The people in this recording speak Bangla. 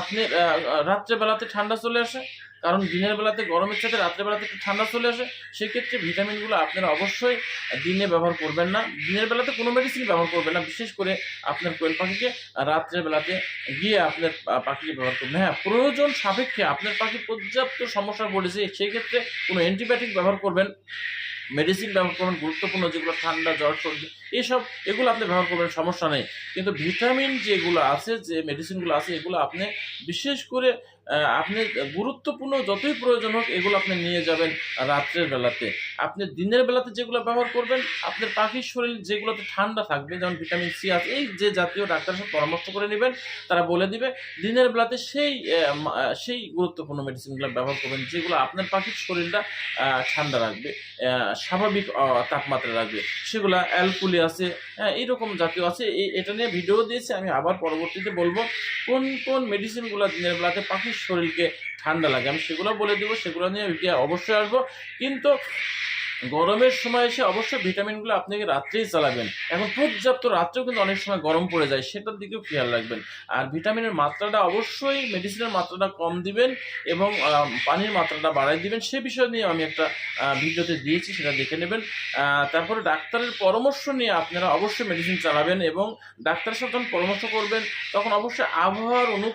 আপনি রাত্রেবেলাতে ঠান্ডা চলে আসে, কারণ দিনের বেলাতে গরমের সাথে রাত্রেবেলাতে একটু ঠান্ডা চলে আসে, সেক্ষেত্রে ভিটামিনগুলো আপনারা অবশ্যই দিনে ব্যবহার করবেন না। দিনের বেলাতে কোনো মেডিসিন ব্যবহার করবেন না, বিশেষ করে আপনার কোয়েল পাখিকে রাত্রের বেলাতে গিয়ে আপনার পাখিকে ব্যবহার করবেন। হ্যাঁ প্রয়োজন সাপেক্ষে আপনার পাখি পর্যাপ্ত সমস্যা পড়েছে সেই ক্ষেত্রে কোনো অ্যান্টিবায়োটিক ব্যবহার করবেন। মেডিসিন ব্যবহার করবেন, গুরুত্বপূর্ণ যেগুলো ঠান্ডা, জ্বর, সর্দি এইসব এগুলো আপনি ব্যবহার করবেন, সমস্যা নেই। কিন্তু ভিটামিন যেগুলো আছে, যে মেডিসিনগুলো আছে, এগুলো আপনি বিশেষ করে আপনি গুরুত্বপূর্ণ যতই প্রয়োজন হোক, এগুলো আপনি নিয়ে যাবেন রাত্রের বেলাতে। আপনি দিনের বেলাতে যেগুলো ব্যবহার করবেন, আপনার পাখির শরীর যেগুলোতে ঠান্ডা থাকবে, যেমন ভিটামিন সি আছে, এই যে জাতীয় ডাক্তারের সাথে পরামর্শ করে নেবেন, তারা বলে দিবে, দিনের বেলাতে সেই সেই গুরুত্বপূর্ণ মেডিসিনগুলো ব্যবহার করবেন, যেগুলো আপনার পাখির শরীরটা ঠান্ডা রাখবে স্বাভাবিক তাপমাত্রা রাখবে। সেগুলা অ্যালকুলি আছে হ্যাঁ এইরকম জাতীয় আছে এটা নিয়ে ভিডিও দিয়েছি, আমি আবার পরবর্তীতে বলব। কোন কোন মেডিসিনগুলো দিনের বেলাতে পাখির শরীরকে ঠান্ডা লাগে, আমি সেগুলো বলে দেবো, সেগুলো নিয়ে অবশ্যই আসব। কিন্তু গরমের সময় এসে অবশ্যই ভিটামিনগুলো আপনাকে রাত্রেই চালাবেন। এখন পর্যাপ্ত রাত্রেও কিন্তু অনেক সময় গরম পড়ে যায়, সেটার দিকেও খেয়াল রাখবেন। আর ভিটামিনের মাত্রাটা অবশ্যই মেডিসিনের মাত্রাটা কম দিবেন এবং পানির মাত্রাটা বাড়াই দিবেন। সে বিষয় নিয়ে আমি একটা ভিডিওতে দিয়েছি, সেটা দেখে নেবেন। তারপরে ডাক্তারের পরামর্শ নিয়ে আপনারা অবশ্যই মেডিসিন চালাবেন এবং ডাক্তারের সাথে যখন পরামর্শ করবেন, তখন অবশ্যই আবহাওয়ার অনুকূল